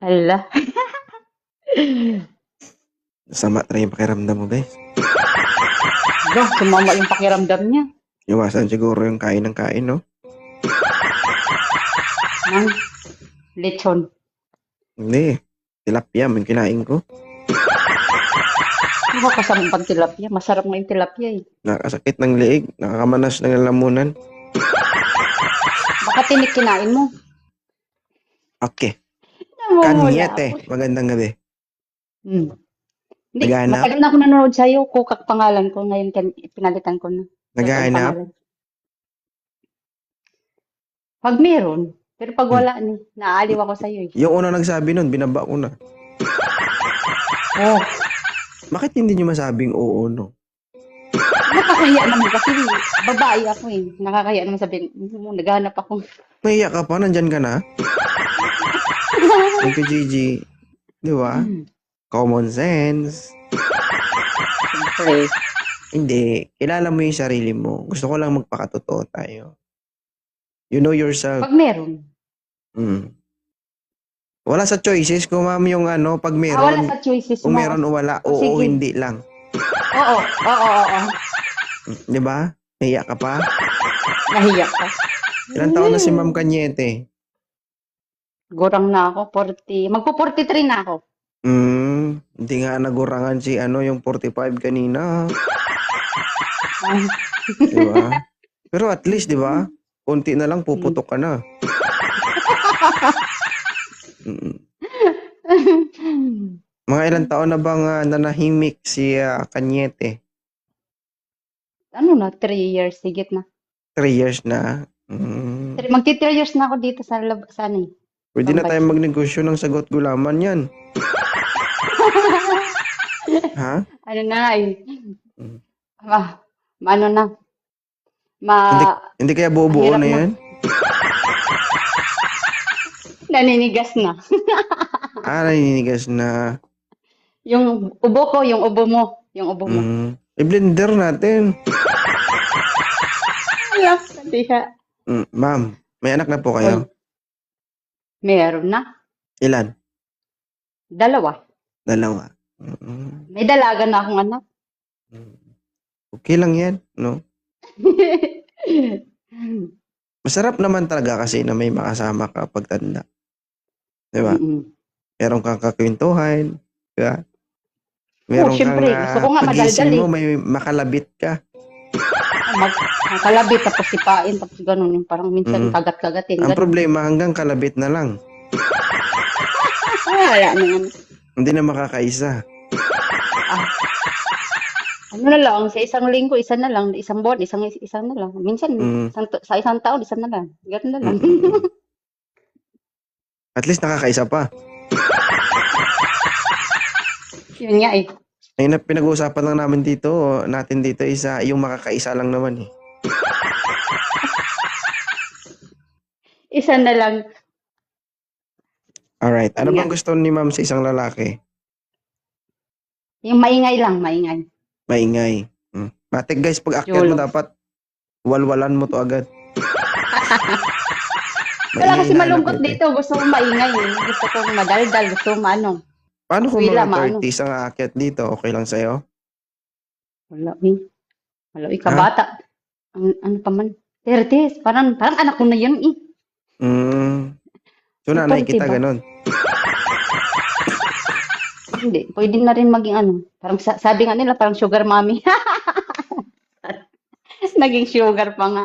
Hala. Sama na yung pakiramdam mo, be. Ba, sumama yung pakiramdam niya. Iwasan siguro yung kain ng kain, no? Nang lechon. Hindi. Tilapia, man kinain ko. Nakakasama pang tilapia. Masarap nga yung tilapia eh. Nakasakit ng leeg, nakakamanas ng lamunan. Baka tinik kinain mo. Okay. Kanyete. ako. Magandang gabi. Hmm. Hindi, Naghahanap? matagal na ako nanonood sa'yo. Kukak pangalan ko. Ngayon kan, pinalitan ko na. Naghahanap? Pag meron. Pero pag wala ni, naaaliw ako sa'yo eh. Yung una nagsabi nun, binaba ko na. Oh, Bakit hindi nyo masabing oo, no? nakakaya naman kasi babae ako eh. Nakakaya naman sabihin, "Hmm, naghahanap ako. Nahiya ka pa, nandyan ka na. Thank you, Gigi. Di ba? Hmm, Common sense. Siyempre. Hindi. Kilala mo yung sarili mo. Gusto ko lang magpakatotoo tayo. You know yourself. Pag meron. Mm. Wala sa choices kung ma'am yung ano, pag Ah, wala meron, sa choices kung mo. meron o wala, oo, Sige. hindi lang. Oo, oo, oo, oo. Mm, Di ba? Nahiya ka pa? Nahiya ka. Ilang taon na si Ma'am Kanyete? Gurang na ako, 40. Magpo-43 na ako. Hmm, hindi nga nagurangan si ano yung 45 kanina. Di ba? Pero at least, di ba? Konti na lang puputok ka na. Mm. Mga ilang taon na bang ah, nanahimik si ah, Kanyete? ano na, 3 years, higit na. Three years na. Mm. Three- Magti 3 years na ako dito sa lab, sa ano eh. Pwede na Tambay. tayo magnegosyo ng sagot gulaman yan. ha? Ano na eh. Mm. Ma, ano na. Ma, Hindi kaya bubuo Ang hirap na yan? naninigas na. Ah, naninigas na. Yung ubo ko, yung ubo mo. Yung ubo mo. Mm. I-blender natin. Hindi ka. Mm, Ma'am, may anak na po kayo? Meron na. Ilan? Dalawa. Dalawa. Mm, May dalaga na akong anak. mm. Okay lang yan, no? Masarap naman talaga kasi na may makasama ka pagtanda. Di ba? Mm-mm. Meron kang kakwentuhan. Di ba? Meron syempre. kang Gusto ko nga pagising madaldal mo, may makalabit ka. Mag, kalabit tapos sipain tapos ganun yung parang minsan Mm. kagat-kagatin. Ang Ganun. problema, hanggang kalabit na lang. Ah, wala naman. Hindi na makakaisa. Ano na lang, sa isang linggo, isa na lang. Isang buwan, isang isang na lang. Minsan, Mm. isang, sa isang taon, isa na lang. Ganun na lang. Mm. At least nakakaisa pa. Yun nga eh. Ayun na pinag-uusapan lang namin dito, natin dito isa, yung makakaisa lang naman eh. Isa na lang. Alright. Ano bang gusto ni ma'am sa isang lalaki? Yung maingay lang, maingay. Maingay. Hmm. Matik guys, pag akyat mo Yolo. dapat walwalan mo to agad. Wala kasi na malungkot dito. Gusto ko maingay eh. Gusto ko madaldal. Gusto ko maano. Paano kung Wala, mga maano. 30s ang aakyat dito? Okay lang sa'yo? Wala eh. Wala eh. Kabata. Ang, ano pa man. 30. Parang, parang anak ko na yun eh. Hmm. So nanay kita diba? ganun. Hindi. Pwede na rin maging ano. Parang sa- sabi nga nila, parang sugar mommy. Naging sugar pa nga.